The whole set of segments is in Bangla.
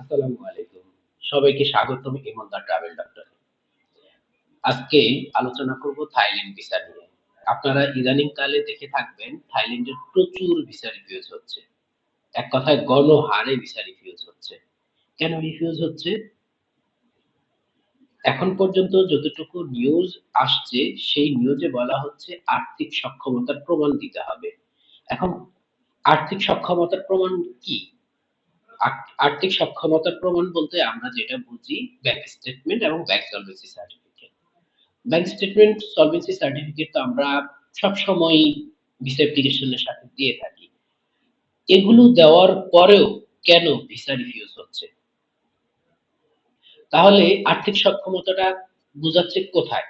আসসালামু আলাইকুম। সবাইকে স্বাগতম ইমনদার ট্রাভেল ডক্টর আজকে আলোচনা করব থাইল্যান্ড ভিসা নিয়ে। আপনারা ইদানিং কালে দেখে থাকবেন প্রচুর ভিসা রিফিউজ হচ্ছে। এক কথায় গণহারে ভিসা রিফিউজ হচ্ছে। কেন রিফিউজ হচ্ছে? এখন পর্যন্ত যতটুকু নিউজ আসছে, সেই নিউজে বলা হচ্ছে আর্থিক সক্ষমতার প্রমাণ দিতে হবে। এখন আর্থিক সক্ষমতার প্রমাণ কি? আর্থিক সক্ষমতার প্রমাণ বলতে আমরা যেটা বুঝি ব্যাংক স্টেটমেন্ট এবং bank solvency certificate bank statement solvency certificate তো আমরা সবসময় ভিসা অ্যাপ্লিকেশনের সাথে দিয়ে থাকি। এগুলো দেওয়ার পরেও কেন ভিসা রিফিউজ হচ্ছে? তাহলে আর্থিক সক্ষমতাটা বোঝাচ্ছে কোথায়?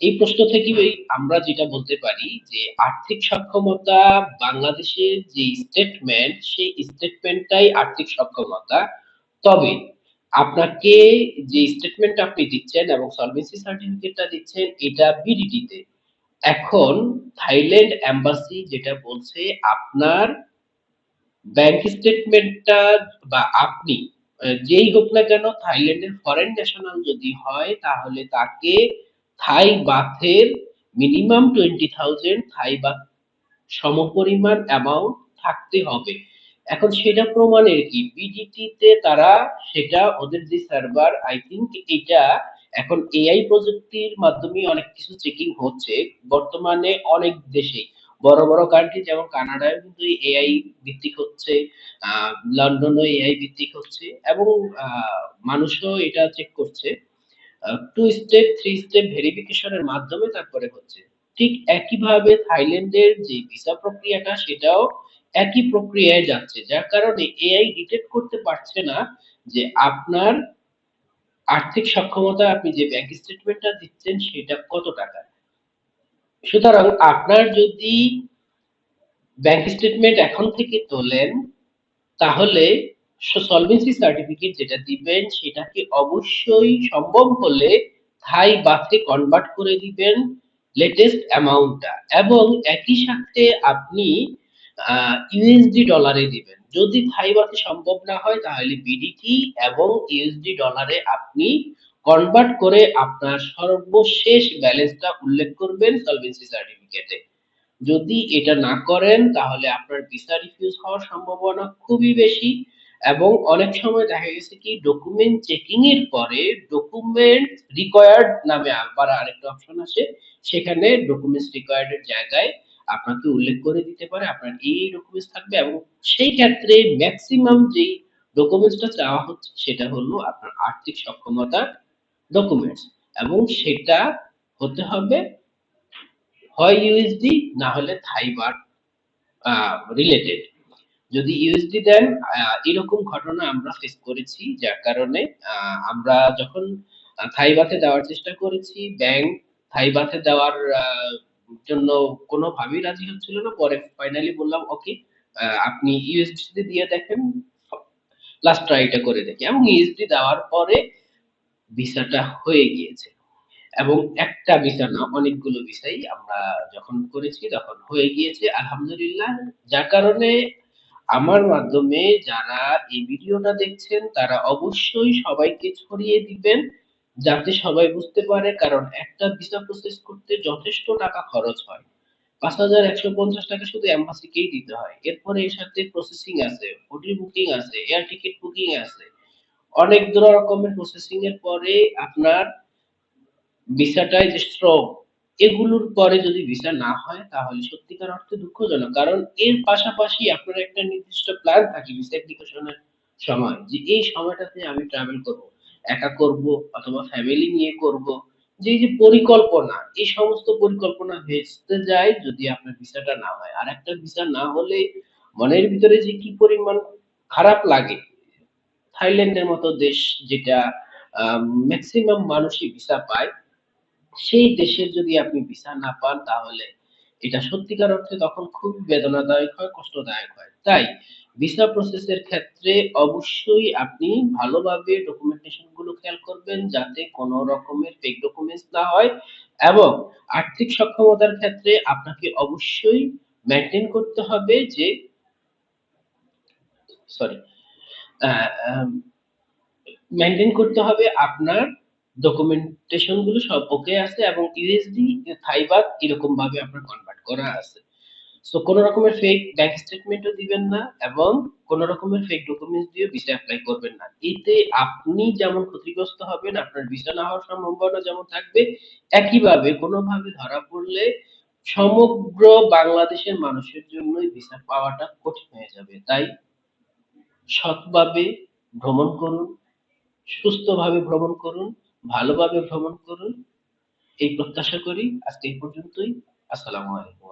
এই প্রশ্ন থেকেই আমরা যেটা বলতে পারি যে আর্থিক সক্ষমতা বাংলাদেশের যে স্টেটমেন্ট সেই স্টেটমেন্টটাই আর্থিক সক্ষমতা। তবে আপনাকে যে স্টেটমেন্ট আপনি দিচ্ছেন এবং সলভেন্সি সার্টিফিকেটটা দিচ্ছেন, এটা বিডিটিতে এখন থাইল্যান্ড এম্বাসি যেটা বলছে, আপনার ব্যাংক স্টেটমেন্টটা বা আপনি যেই হোক না কেন, থাইল্যান্ডের ফরেন ন্যাশনাল যদি হয়, তাহলে তাকে Thai বাথের minimum twenty thousand Thai baht সমপরিমাণ অ্যামাউন্ট থাকতে হবে। এখন সেটা প্রমাণের কি? বিডিটিতে তারা সেটা ওদের যে সার্ভার আই থিংক এটা এখন এআই প্রযুক্তির মাধ্যমে অনেক কিছু চেকিং হচ্ছে বর্তমানে অনেক দেশেই। বড় বড় কান্ট্রি যেমন কানাডায় কিন্তু এআই ভিত্তিক হচ্ছে লন্ডনও এআই ভিত্তিক হচ্ছে এবং মানুষও এটা চেক করছে। টু স্টেপ থ্রি স্টেপ ভেরিফিকেশনের মাধ্যমে তারপরে হচ্ছে। ঠিক একইভাবে থাইল্যান্ডের যে ভিসা প্রক্রিয়াটা, সেটাও একই প্রক্রিয়ায় যাচ্ছে। যার কারণে এআই ডিটেক্ট করতে পারছে না যে আপনার আর্থিক সক্ষমতা, আপনি যে ব্যাংক স্টেটমেন্টটা দিচ্ছেন, সেটা কত টাকা। সুতরাং আপনার যদি ব্যাংক স্টেটমেন্ট এখন থেকে তোলেন, তাহলে সলভেন্সি সার্টিফিকেট যেটা দিবেন সেটাকে অবশ্যই সম্ভব হলে থাই বাথে কনভার্ট করে দিবেন লেটেস্ট অ্যামাউন্টটা এবং একই সাথে আপনি ইউএসডি ডলারে দিবেন। যদি থাই বাথে সম্ভব না হয়, তাহলে বিডিটি এবং ইউএসডি ডলারে আপনি কনভার্ট করে আপনার সর্বশেষ ব্যালেন্সটা উল্লেখ করবেন সলভেন্সি সার্টিফিকেটে যদি এটা না করেন, তাহলে আপনার ভিসা রিফিউজ হওয়ার সম্ভাবনা খুবই বেশি। এবং অনেক সময় দেখা গেছে কি ডকুমেন্ট চেকিং এর পরে ডকুমেন্ট রিকোয়ার্ড নামে আবার আরেকটা অপশন আসে। সেখানে ডকুমেন্টস রিকোয়ার্ড এর জায়গায় আপনাকে উল্লেখ করে দিতে পারে আপনার এই ডকুমেন্টস থাকবে এবং সেই ক্ষেত্রে ম্যাক্সিমাম যেই ডকুমেন্টসটা চাওয়া হচ্ছে সেটা হলো আপনার আর্থিক সক্ষমতার ডকুমেন্টস এবং সেটা হতে হবে হয় ইউএসডি না হলে থাইবার রিলেটেড যদি ইউএসডি দেন এরকম ঘটনা আমরা ফেস করেছি, যার কারণে আমরা যখন থাইবাতে দেওয়ার চেষ্টা করেছি ব্যাংক থাইবাতে দেওয়ার জন্য কোনোভাবেই রাজি হচ্ছিল না। পরে ফাইনালি বললাম ওকে আপনি ইউএসডি দিয়ে দেখেন লাস্ট ট্রাইটা করে দেখি। এবং ইউএসডি দেওয়ার পরে ভিসাটা হয়ে গিয়েছে। এবং একটা ভিসা না, অনেকগুলো ভিসাই আমরা যখন করেছি, তখন হয়ে গিয়েছে, আলহামদুলিল্লাহ। যার কারণে আমার মাধ্যমে যারা এই ভিডিওটা দেখছেন, তারা অবশ্যই সবাইকে ছড়িয়ে দিবেন যাতে সবাই বুঝতে পারে, কারণ একটা ভিসা প্রসেস করতে যথেষ্ট টাকা খরচ হয়। পাঁচ হাজার একশো পঞ্চাশ টাকা শুধু এম্বাসিকেই দিতে হয়। এরপরে এর সাথে প্রসেসিং আছে হোটেল বুকিং আছে এয়ার টিকিট বুকিং আছে। অনেক রকমের প্রসেসিং এর পরে আপনার ভিসাটায় যে শ্রম এগুলোর পরে যদি ভিসা না হয়, তাহলে সত্যিকার অর্থে দুঃখজনক। কারণ এর পাশাপাশি আপনার একটা নির্দিষ্ট প্ল্যান থাকে ভিসা অ্যাপ্লিকেশনের সময়, যে এই সময়টাতে আমি ট্রাভেল করব। একা করব অথবা ফ্যামিলি নিয়ে করব। যে যে পরিকল্পনা, এই সমস্ত পরিকল্পনা ভেস্তে যায় যদি আপনার ভিসাটা না হয়। আর একটা ভিসা না হলে মনের ভিতরে যে কি পরিমাণ খারাপ লাগে, থাইল্যান্ডের মতো দেশ যেটা ম্যাক্সিমাম মানুষই ভিসা পায় সেই দেশের যদি আপনি ভিসা না পান, তাহলে এটা সত্যিকার অর্থে তখন খুব বেদনাদায়ক হয়, কষ্টদায়ক হয়। তাই ভিসা প্রসেসের ক্ষেত্রে অবশ্যই আপনি ভালোভাবে ডকুমেন্টেশনগুলো খেয়াল করবেন যাতে কোনো রকমের ফেক ডকুমেন্টস না হয় এবং আর্থিক সক্ষমতার ক্ষেত্রে আপনাকে অবশ্যই মেনটেন করতে হবে যে সরি মেনটেন করতে হবে আপনার ডকুমেন্টেশনগুলো সব ওকে আছে এবং ইউএসডি থাইবাত এরকম ভাবে আপনার কনভার্ট করা আছে। সো কোনো রকমের ফেক ব্যাংক স্টেটমেন্টও দিবেন না এবং কোনো রকমের ফেক ডকুমেন্টস দিয়ে ভিসা অ্যাপ্লাই করবেন না। এতে আপনি যেমন ক্ষতিগ্রস্ত হবেন, আপনার ভিসা না হওয়ার সম্ভাবনা যেমন থাকবে, একইভাবে কোনোভাবে ধরা পড়লে সমগ্র বাংলাদেশের মানুষের জন্যই ভিসা পাওয়াটা কঠিন হয়ে যাবে। তাই সৎভাবে ভ্রমণ করুন, সুস্থভাবে ভ্রমণ করুন ভালোভাবে ভ্রমণ করুন। এই প্রত্যাশা করি আজকে এই পর্যন্তই। আসসালামু আলাইকুম।